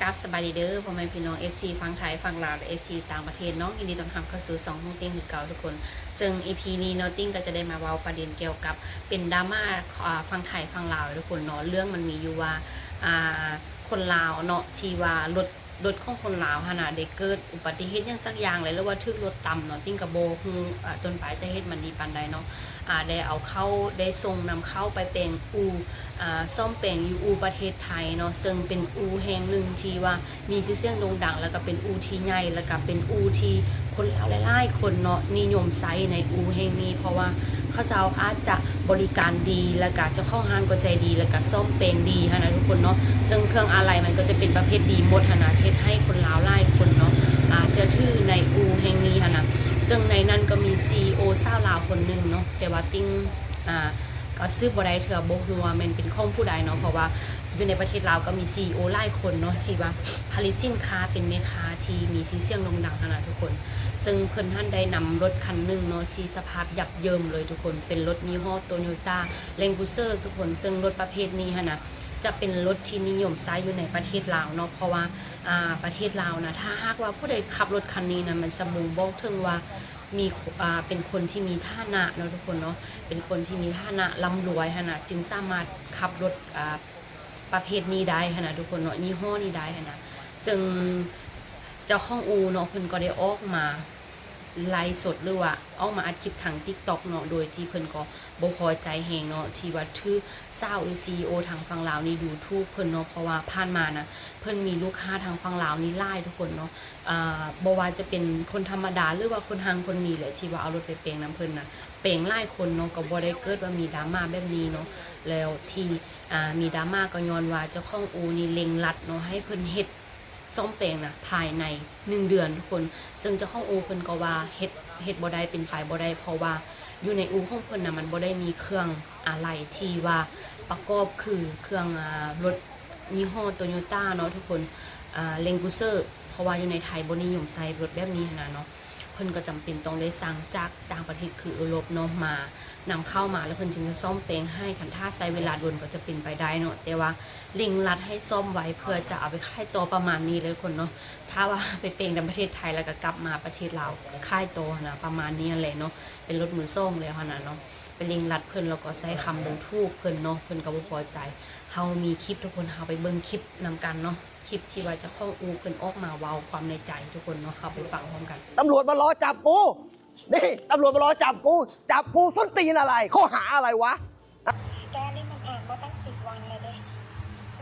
กับสบายดีเด้อพ่อแม่พี่น้อง FC ฟังไทยฟังลาวและ FC ต่างประเทศเน้องยินดีต้อนรับเข้าสู่สองห้องเต้งคือเก่าทุกคน ซึ่ง EP นี้เนาะติ้งก็จะได้มาเว้าประเด็นเกี่ยวกับเป็นดราม่าฟังไทยฟังลาวทุกคนเนาะเรื่องมันมีอยู่ว่าคนลาวเนาะที่ว่ารถรถของคนลาวขนาดได้เกิดอุบัติเหตุยังสักอย่างเลยหรือว่าทึกรถต่ำเนาะติ้งกับโบฮู้อ่าต้นปลายจะเฮ็ดมันดีปานใดเนาะอ่า ได้เอาเข้าได้ส่งนำเข้าไปเป็นอูอซ่อมแปลงอยู่อูประเทศไทยเนาะซึ่งเป็นอูแห่งหนึ่งที่ว่ามีชื่อเสียงโด่งดัง แล้วก็เป็นอูที่ใหญ่แล้วก็เป็นอูที่คนลาวหลายๆคนเนาะนิยมใช้ในอูแห่งนี้ เพราะว่าเขาเจ้าอาจจะบริการดีแล้วก็เจ้าของห้างก็ใจดีแล้วก็ซ่อมแปลงดีฮะนะทุกคนเนาะซึ่งเครื่องอะไรมันก็จะเป็นประเภทดีหมดฮะนะเฮ็ดให้คนลาวหลายคนเนาะเชื่อถือในอูแห่งนี้ฮะนะ ซึ่งในนั้นก็มี CEO ซาวลาวคนหนึ่งเนาะแต่ว่าติ้งอ่าก็ซื้อบ่ได้เถื่อบ่ฮู้ว่าแมันเป็นของผู้ใดเนาะเพราะว่าอยู่ในประเทศลาวก็มี CEO หลายคนเนาะที่ว่าผลิตสินค้าเป็นแม่ค้าที่มีชื่อเสียงโด่งดังขนาดทุกคน ซึ่งเพิ่นท่านได้นำรถคันหนึ่งเนาะที่สภาพยับเยิมเลยทุกคน เป็นรถยี่ห้อ Toyota Land Cruiser ทุกคนซึ่งรถประเภทนี้ฮะนะจะเป็นรถที่นิยมใช้อยู่ในประเทศลาวเนาะเพราะว่า ประเทศลาวนะถ้าหากว่าผู้ใดขับรถคันนี้นะมันจะบ่งบอกถึงว่ามีเป็นคนที่มีท่านะเนาะทุกคนเนาะเป็นคนที่มีท่านะร่ำรวยขนาดจึงสามารถขับรถประเภทนี้ได้ขนาดทุกคนเนาะยี่ห้อนี้ได้ขนาดซึ่งเจ้าข้องอูเนาะเพิ่นก็ได้ออกมา ไลฟ์สดหรือว่าออกมาอัดคลิปทาง TikTok เนาะโดยที่เพิ่นก็บ่พอใจแฮงเนาะที่ว่าถือเศร้า CEO ทางฝั่งลาวนี่ดูถูกเพิ่นเนาะเพราะว่าผ่านมานะเพิ่นมีลูกค้าทางฝั่งลาวนี่หลายทุกคนเนาะอ่าบว่าจะเป็นคนธรรมดาหรือว่าคนทางคนนี้แหละที่ว่าเอารถไปเปลงน้ำเพิ่นนะเปลงไล่คนเนาะก็บ่ได้เกิดว่ามีดราม่าแบบนี้เนาะแล้วที่อ่ามีดราม่าก็ย้อนว่าเจ้าของอูนี่เล็งรัดเนาะให้เพิ่นเฮ็ด ซ่อมแปลงนะภายในหนึ่งเดือนทุกคน ซึ่งเจ้าของอูเพิ่นก็ว่าเฮ็ดเฮ็ดบ่ได้เป็นไปบ่ได้เพราะว่าอยู่ในอูของเพิ่นน่ะมันบ่ได้มีเครื่องอะไรที่ว่าประกอบคือเครื่องรถยี่ห้อโตโยต้าเนาะทุกคนอ่าเลงกูเซอร์เพราะว่าอยู่ในไทยบนิยมใส่รถแบบนี้นะเนาะเพิ่นก็จำเป็นต้องได้สั่งจากต่างประเทศคือยุโรปเนาะมา นำเข้ามาแล้วเพิ่นจึงจะซ่อมแปลงให้คันถ้าใช้เวลาดนก็จะเป็นไปได้เนาะแต่ว่าเร่งรัดให้ซ่อมไว้เพื่อจะเอาไปค่ายตัวประมาณนี้เลยคนเนาะถ้าว่าไปเปลงในประเทศไทยแล้วก็กลับมาประเทศลาค่ายตัวนะประมาณนี้แหละเนาะเป็นรถมือส่งเลยค่ะนะเนาะเป็นเร่งรัดเพิ่นแล้วก็ใช้คำลงทูกเพิ่นเนาะเพิ่นก็บ่พอใจเฮามีคลิปทุกคนเฮาไปเบิ่งคลิปนำกันเนาะคลิปที่ว่าจะข้องอูเพิ่นออกมาเว้าความในใจทุกคนเนาะเข้าไปฟังพร้อมกันตำรวจมารอจับกู นี่ตำรวจมารอจับกู จับกูส้นตีนอะไร ข้อหาอะไรวะ แกนี่มันอ่านมาตั้งสิบวันเลยเด้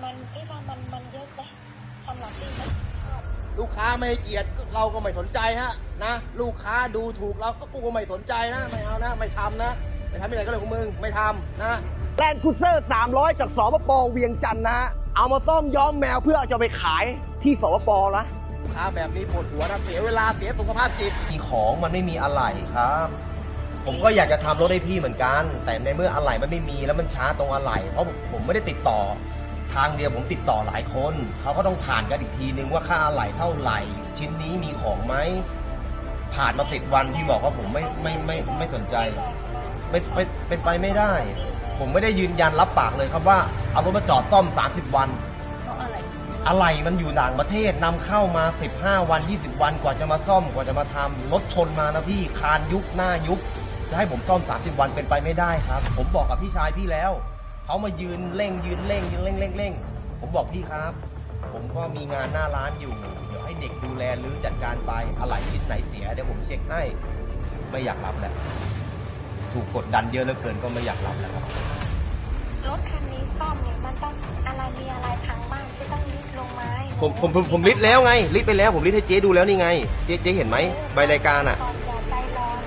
มันพี่ว่ามันมันเยอะเลยสำหรับพี่นะลูกค้าไม่ให้เกียรติเราก็ไม่สนใจฮะนะ ลูกค้าดูถูกเราก็กูก็ไม่สนใจนะ ไม่เอานะ ไม่ทำนะ ไม่ทำที่ไหนก็เลยของมึง ไม่ทำนะแลนด์ครูเซอร์ 300 จากสปปเวียงจันทร์นะฮะ เอามาซ่อมย้อมแมวเพื่อจะไปขายที่สปปนะลูก ค้าแบบนี้ปวดหัวนะเสียเวลาเสียสุขภาพจิตมีของมันไม่มีอะไหล่ครับ ผมก็อยากจะทำรถให้พี่เหมือนกัน แต่ในเมื่ออะไหล่มันไม่มีแล้วมันช้าตรงอะไหล่เพราะผมไม่ได้ติดต่อ ทางเดียวผมติดต่อหลายคนเขาก็ต้องผ่านกันอีกทีนึงว่าค่าอะไหล่เท่าไหร่ ชิ้นนี้มีของไหมผ่านมาสิบวันพี่บอกว่าผมไม่ไม่ไม่ไม่สนใจไม่ไม่เป็นไปไม่ได้ ผมไม่ได้ยืนยันรับปากเลยครับว่าเอารถมาจอดซ่อม 30 วัน อะไรมันอยู่ต่างประเทศนำเข้ามา 15 วัน 20 วันกว่าจะมาซ่อมกว่าจะมาทำรถชนมานะพี่คานยุบหน้ายุบจะให้ผมซ่อม 30 วันเป็นไปไม่ได้ครับ ผมบอกกับพี่ชายพี่แล้วเขามายืนเร่งยืนเร่งยืนเร่งเร่งเร่งผมบอกพี่ครับ ผมก็มีงานหน้าร้านอยู่ เดี๋ยวให้เด็กดูแลหรือจัดการไปอะไรชิ้นไหนเสียเดี๋ยวผมเช็คให้ไม่อยากรับแหละถูกกดดันเยอะเหลือเกินก็ไม่อยากรับแล้วครับ รถคันนี้ซ่อมเนี่ยมันต้องอะไรมีอะไรพังบ้างที่ต้องลิดลงไม้ผมผมผมผมลิดแล้วไงลิดไปแล้วผมลิดให้เจ๊ดูแล้วนี่ไง เจ๊เจ๊เห็นไหมใบรายการอะก่อนอย่าใจร้อน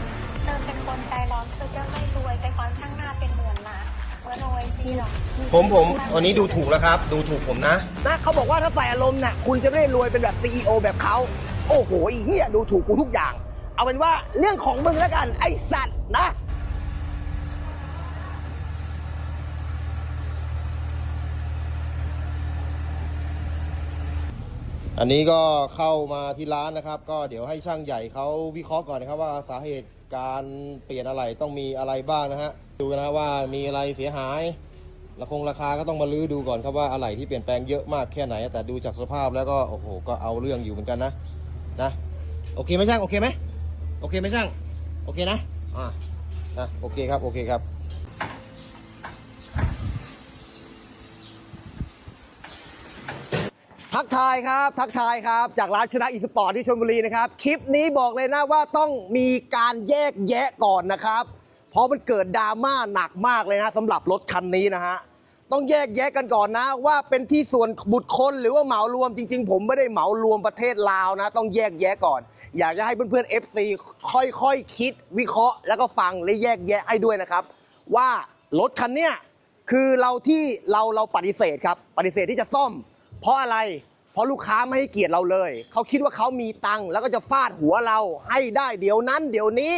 เธอเป็นคนใจร้อนเธอจะไม่รวยแต่ความข้างหน้าเป็นเหมือนหมาเหมือนโอไอซีหรอกผมผมวันนี้ดูถูกแล้วครับ ดูถูกผมนะ นะเขาบอกว่าถ้าใส่อารมณ์น่ะคุณจะไม่ได้รวยเป็นแบบ CEO แบบเขาโอ้โหไอ้เหี้ยดูถูกกูทุกอย่าง เอาเป็นว่าเรื่องของมึงแล้วกันไอ้สัตว์นะ อันนี้ก็เข้ามาที่ร้านนะครับ ก็เดี๋ยวให้ช่างใหญ่เขาวิเคราะห์ก่อนนะครับ ว่าสาเหตุการเปลี่ยนอะไรต้องมีอะไรบ้างนะฮะดูนะว่ามีอะไรเสียหายราคงราคาก็ต้องมาลื้อดูก่อนครับว่าอะไรที่เปลี่ยนแปลงเยอะมากแค่ไหน แต่ดูจากสภาพแล้วก็โอ้โหก็เอาเรื่องอยู่เหมือนกันนะนะโอเคไหมช่างโอเคไหมโอเคไหมช่างโอเคนะอ่านะโอเคครับโอเคครับ ทักทายครับ ทักทายครับ จากร้านชนะอีสปอร์ตที่ชลบุรีนะครับ คลิปนี้บอกเลยนะว่าต้องมีการแยกแยะก่อนนะครับ เพราะมันเกิดดราม่าหนักมากเลยนะสำหรับรถคันนี้นะฮะ ต้องแยกแยะกันก่อนนะ ว่าเป็นที่ส่วนบุคคลหรือว่าเหมารวมจริง ๆ ผมไม่ได้เหมารวมประเทศลาวนะ ต้องแยกแยะก่อน อยากจะให้เพื่อนๆ FC ค่อยๆคิด วิเคราะห์แล้วก็ฟังและแยกแยะให้ด้วยนะครับ ว่ารถคันเนี้ยคือเราที่เราเราปฏิเสธครับปฏิเสธที่จะซ่อม เพราะอะไร เพราะลูกค้าไม่ให้เกียรติเราเลย เขาคิดว่าเขามีตังค์แล้วก็จะฟาดหัวเราให้ได้เดี๋ยวนั้น เดี๋ยวนี้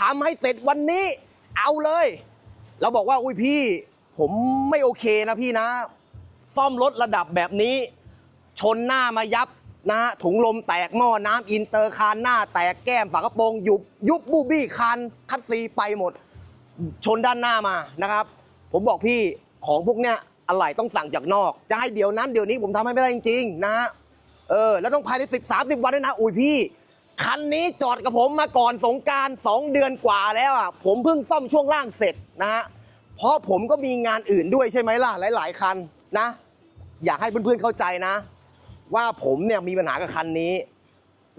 ทำให้เสร็จวันนี้เอาเลย เราบอกว่าอุ้ยพี่ ผมไม่โอเคนะพี่นะ ซ่อมรถระดับแบบนี้ ชนหน้ามายับนะถุงลมแตกหม้อน้ำอินเตอร์คานหน้า แตกแก้มฝากระโปรงยุบยุบบูบี้คานคัดซีไปหมด ชนด้านหน้ามานะครับ ผมบอกพี่ของพวกเนี้ย อะไหล่ต้องสั่งจากนอก จะให้เดี๋ยวนั้นเดี๋ยวนี้ผมทำให้ไม่ได้จริงๆนะ เออ แล้วต้องภายใน 10 30 วันด้วยนะ อุ้ยพี่ คันนี้จอดกับผมมาก่อนสงกราร 2 เดือนกว่าแล้วอะ ผมเพิ่งซ่อมช่วงล่างเสร็จนะฮะ เพราะผมก็มีงานอื่นด้วยใช่ไหมล่ะ หลาย ๆ คันนะ อยากให้เพื่อนๆเข้าใจนะ ว่าผมเนี่ยมีปัญหากับคันนี้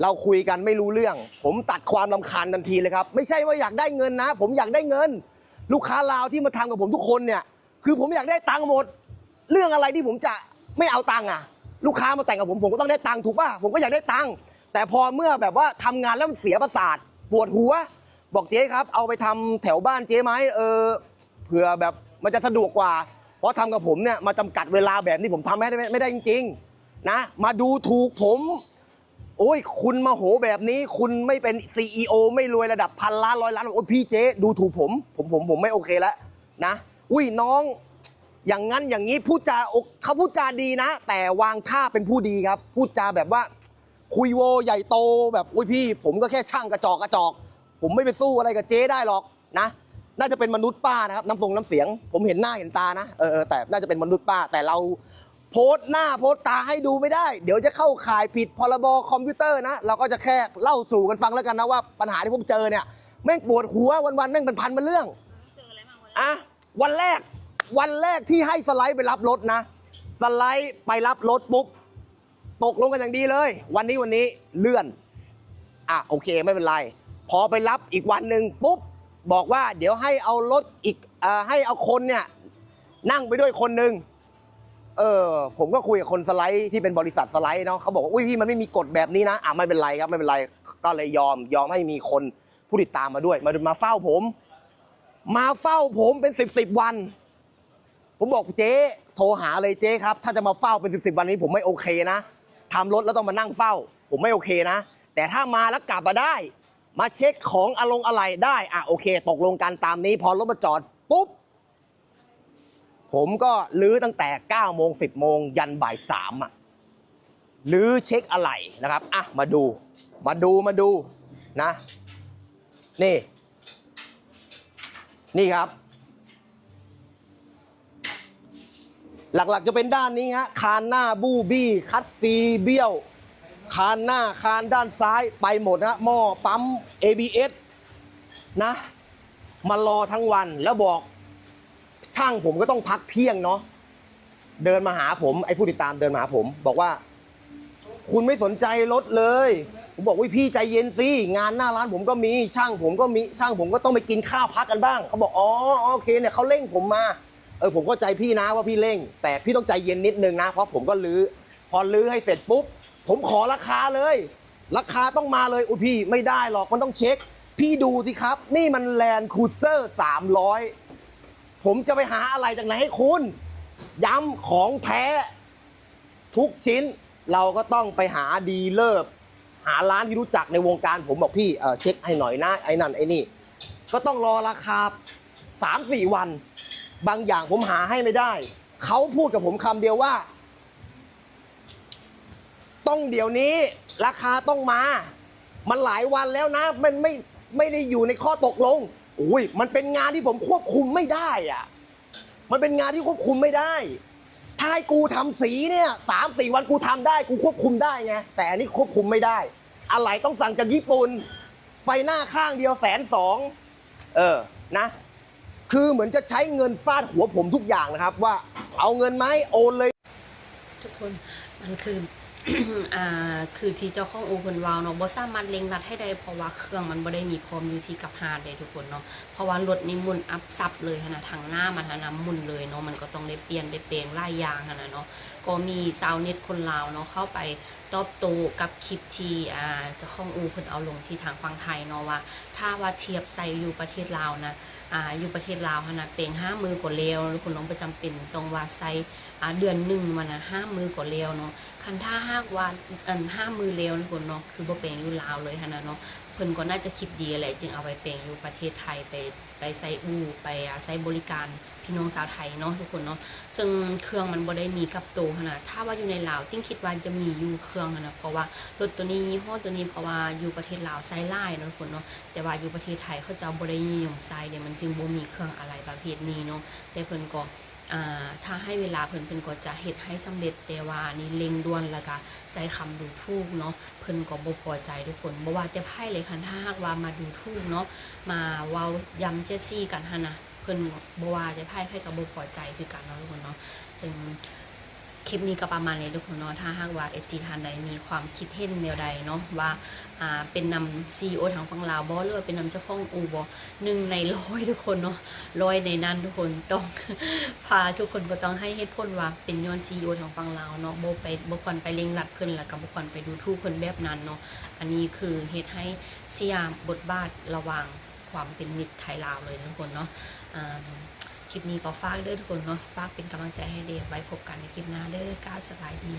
เราคุยกันไม่รู้เรื่อง ผมตัดความลำคาญทันทีเลยครับ ไม่ใช่ว่าอยากได้เงินนะ ผมอยากได้เงิน ลูกค้าลาวที่มาทำกับผมทุกคนเนี่ย คือผมอยากได้ตังค์หมด เรื่องอะไรที่ผมจะไม่เอาตังค์อะ ลูกค้ามาแต่งกับผมผมก็ต้องได้ตังค์ถูกป่ะผมก็อยากได้ตังค์แต่พอเมื่อแบบว่าทำงานแล้วมันเสียประสาทปวดหัว บอกเจ๊ครับ เอาไปทำแถวบ้านเจ๊ไหมเออเผื่อแบบมันจะสะดวกกว่า เพราะทำกับผมเนี่ยมาจำกัดเวลาแบบนี้ผมทำไม่ได้ไม่ได้จริง ๆ นะ มาดูถูกผม โอ้ย คุณมาโหแบบนี้ คุณไม่เป็น CEO ไม่รวยระดับพันล้านร้อยล้านโอ้ยพี่เจ๊ดูถูกผม ผมผมผมไม่โอเคแล้วนะ อุ้ยน้อง อย่างนั้นอย่างนี้พูดจาอกเขาพูดจาดีนะ แต่วางท่าเป็นผู้ดีครับ พูดจาแบบว่า คุยโวใหญ่โตแบบอุ้ยพี่ ผมก็แค่ช่างกระจอกกระจอก ผมไม่ไปสู้อะไรกับเจ๊ได้หรอกนะ น่าจะเป็นมนุษย์ป้านะครับน้ำทรงน้ำเสียง ผมเห็นหน้าเห็นตานะเออเออแต่น่าจะเป็นมนุษย์ป้า แต่เราโพสต์หน้าโพสต์ตาให้ดูไม่ได้ เดี๋ยวจะเข้าข่ายผิดพรบคอมพิวเตอร์นะ เราก็จะแค่เล่าสู่กันฟังแล้วกันนะว่าปัญหาที่ผมเจอเนี่ยแม่งปวดหัววันๆแม่งเป็นพันเป็นเรื่องอะ วันแรกวันแรกที่ให้สไลด์ไปรับรถนะ สไลด์ไปรับรถปุ๊บตกลงกันอย่างดีเลย วันนี้วันนี้เลื่อน อะโอเคไม่เป็นไร พอไปรับอีกวันหนึ่งปุ๊บบอกว่าเดี๋ยวให้เอารถอีกอให้เอาคนเนี่ยนั่งไปด้วยคนหนึ่งเออผมก็คุยกับคนสไลด์ที่เป็นบริษัทสไลด์เนาะเขาบอกว่าอุ้ยพี่มันไม่มีกฎแบบนี้นะอะไม่เป็นไรครับไม่เป็นไรก็เลยยอมยอมให้มีคนผู้ติดตามมาด้วย มามาเฝ้าผม มาเฝ้าผมเป็นสิบสิบวัน ผมบอกเจ๊โทรหาเลยเจ๊ครับ ถ้าจะมาเฝ้าเป็นสิบสิบวันนี้ผมไม่โอเคนะทำรถแล้วต้องมานั่งเฝ้า ผมไม่โอเคนะ แต่ถ้ามาแล้วกลับมาได้ มาเช็คของอารมณ์อะไรได้อะโอเค ตกลงกันตามนี้ พอรถมาจอดปุ๊บ ผมก็ลื้อตั้งแต่9โมง10โมงยันบ่ายสามอะลื้อเช็คอะไรนะครับอะมาดู มาดูมาดูนะ นี่ นี่ครับ หลักๆจะเป็นด้านนี้ฮะคานหน้าบูบี้คัดซีเบี้ยว คานหน้าคานด้านซ้ายไปหมดฮะหม้อปั๊ม ABS นะ มารอทั้งวันแล้วบอก ช่างผมก็ต้องพักเที่ยงเนาะเดินมาหาผม ไอ้ผู้ติดตามเดินมาหาผม บอกว่า คุณไม่สนใจรถเลย ผมบอกว่าพี่ใจเย็นสิงานหน้าร้านผมก็มีช่างผมก็มีช่างผมก็ต้องไปกินข้าวพักกันบ้างเขาบอกอ๋อโอเคเนี่ยเขาเร่งผมมาเออผมก็ใจพี่นะว่าพี่เร่ง แต่พี่ต้องใจเย็นนิดนึงนะ เพราะผมก็ลื้อพอลื้อให้เสร็จปุ๊บ ผมขอราคาเลย ราคาต้องมาเลยอุ้ยพี่ไม่ได้หรอกมันต้องเช็ค พี่ดูสิครับ นี่มันแลนด์คูเซอร์สามร้อยผมจะไปหาอะไรจากไหนให้คุณ ย้ำของแท้ ทุกชิ้นเราก็ต้องไปหาดีลเลอร์ หาร้านที่รู้จักในวงการผมบอกพี่เอ่อเช็คให้หน่อยนะไอ้นั่นไอ้นี่ ก็ต้องรอราคา3-4 วัน บางอย่างผมหาให้ไม่ได้ เขาพูดกับผมคำเดียวว่า ต้องเดี๋ยวนี้ ราคาต้องมา มันหลายวันแล้วนะ มันไม่ไม่ได้อยู่ในข้อตกลงอุ้ยมันเป็นงานที่ผมควบคุมไม่ได้อะมันเป็นงานที่ควบคุมไม่ได้ ถ้าให้กูทำสีเนี่ยสามสี่วันกูทำได้กูควบคุมได้ไงแต่อันนี้ควบคุมไม่ได้ อะไรต้องสั่งจากญี่ปุ่นไฟหน้าข้างเดียวแสนสองเออนะ คือเหมือนจะใช้เงินฟาดหัวผมทุกอย่างนะครับ ว่าเอาเงินไหมโอนเลย ทุกคนมันคือ อ่าคือที่เจ้าของอูเพิ่นวาวเนาะบ่สามารถเล็งรัดให้ได้เพราะว่าเครื่องมันบ่ได้มีพร้อมอยู่ที่กับหาดเลยทุกคนเนาะเพราะว่ารถนี่มุนอัพซับเลยนะทางหน้ามันนะมุนเลยเนาะมันก็ต้องได้เปลี่ยนได้เปลงหลายอย่างนะเนาะก็มีซาวเน็ตคนลาวเนาะเข้าไปตอบโต้กับคลิปที่อ่าเจ้าของอูเพิ่นเอาลงที่ทางฝั่งไทยเนาะว่า ถ้าว่าเทียบใส่อยู่ประเทศลาวนะอ่าอยู่ประเทศลาวหั้นนะเปลงห้ามือกว่าเลวทุกคนน้องประจำเป็นต้องว่าใส่อ่าเดือนหนึ่งมันนะห้ามือกว่าเลวเนาะ คันถ้าห้าว่าอันห้ามือเลวนะคนเนาะคือบ่เปลงอยู่ลาวเลยฮะนะเนาะเพิ่นก็น่าจะคิดดีแหละจึงเอาไปเปลงอยู่ประเทศไทยไปไปใส่อู่ไปใช้บริการพี่น้องชาวไทยเนาะทุกคนเนาะซึ่งเครื่องมันบ่ได้มีกับตัวขนาดถ้าว่าอยู่ในลาวติ้งคิดว่าจะมีอยู่เครื่องนะเพราะว่ารถตัวนี้ยี่ห้อตัวนี้เพราะว่าอยู่ประเทศลาวใช้ไล่เนาะทุกคนเนาะแต่ว่าอยู่ประเทศไทยเขาจะบ่ได้นิยมใช้เดี๋ยวมันจึงบ่มีเครื่องอะไรประเภทนี้เนาะแต่เพิ่นก็ ถ้าให้เวลาเพิ่นเพิ่นก็จะเฮ็ดให้สำเร็จแต่ว่านี่เล็งด่วนแล้วก็ใส่คำดูถูกเนาะเพิ่นก็บ่พอใจทุกคนบ่ว่าจะไพ่เลยคันถ้าหากว่ามาดูถูกเนาะมาเว้ายำเจซี่กันหั่นน่ะเพิ่นบ่ว่าจะไพ่ไพ่ก็บ่พอใจคือกันเนาะทุกคนเนาะซึ่ง คลิปนี้ก็ประมาณนี้ทุกคนเนาะถ้าหากว่า FG ท่านใดมีความคิดเห็นแนวใดเนาะว่าอ่าเป็นนำ CEO ทางฝั่งลาวบ่หรือว่าเป็นนำเจ้าของอูบ่หนึ่งในร้อยทุกคนเนาะร้อยในนั้นทุกคนต้อง พาทุกคนก็ต้องให้เหตุผลว่าเป็นย้อนซีอทางฝั่งลาวเนาะบ่ไปบ่ควรไปเล็งรัดเพิ่นแล้วก็บ่ควรไปดูถูกเพิ่นแบบนั้นเนาะอันนี้คือเฮ็ดให้เสียบทบาทระหว่างความเป็นมิตรไทยลาวเลยทุกคนเนาะอ่า คลิปนี้ก็ฝากเด้อทุกคนเนาะฝากเป็นกำลังใจให้เดฟไว้พบกันในคลิปหน้าเด้อก้าวสบายดี